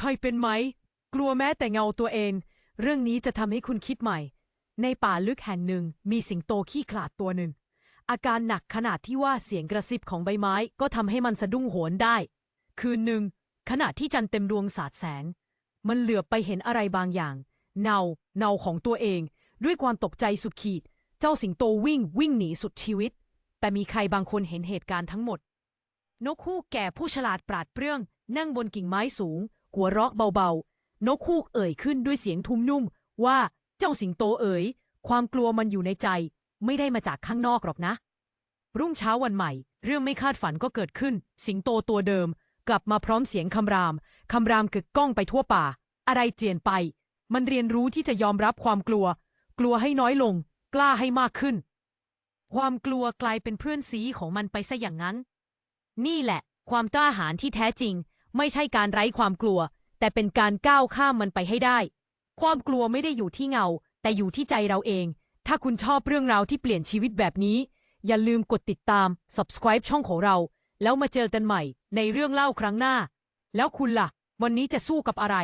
เคยเป็นไหม กลัวแม้แต่เงาตัวเอง เรื่องนี้จะทำให้คุณคิดใหม่ ในป่าลึกแห่งหนึ่งมีสิงโตขี้ขลาดตัวหนึ่ง อาการหนักขนาดที่ว่าเสียงกระซิบของใบไม้ก็ทำให้มันสะดุ้งโหนได้ คืนหนึ่ง ขณะที่จันเต็มดวงสาดแสง มันเหลือบไปเห็นอะไรบางอย่าง เนาเนาของตัวเอง ด้วยความตกใจสุดขีด เจ้าสิงโตวิ่งวิ่งหนีสุดชีวิต แต่มีใครบางคนเห็นเหตุการณ์ทั้งหมด นกฮูกแก่ผู้ฉลาดปราดเปรื่องนั่งบนกิ่งไม้สูง หัวเราะเบาๆ นกฮูกเอ่ยขึ้นด้วยเสียงทุ้มนุ่ม ว่าเจ้าสิงโตเอ๋ย ความกลัวมันอยู่ในใจ ไม่ได้มาจากข้างนอกหรอกนะ รุ่งเช้าวันใหม่ เรื่องไม่คาดฝันก็เกิดขึ้น สิงโตตัวเดิม กลับมาพร้อมเสียงคำราม คำรามกึกก้องไปทั่วป่า อะไรเจียนไป มันเรียนรู้ที่จะยอมรับความกลัว กลัวให้น้อยลง กล้าให้มากขึ้น ความกลัวกลายเป็นเพื่อนซีของมันไปซะอย่างนั้น นี่แหละ ความกล้าหาญที่แท้จริง ไม่ใช่การไร้ความกลัว แต่เป็นการก้าวข้ามมันไปให้ได้ ความกลัวไม่ได้อยู่ที่เงา แต่อยู่ที่ใจเราเอง ถ้าคุณชอบเรื่องราวที่เปลี่ยนชีวิตแบบนี้ อย่าลืมกดติดตาม subscribe ช่องของเรา แล้วมาเจอกันใหม่ในเรื่องเล่าครั้งหน้า แล้วคุณล่ะ วันนี้จะสู้กับอะไร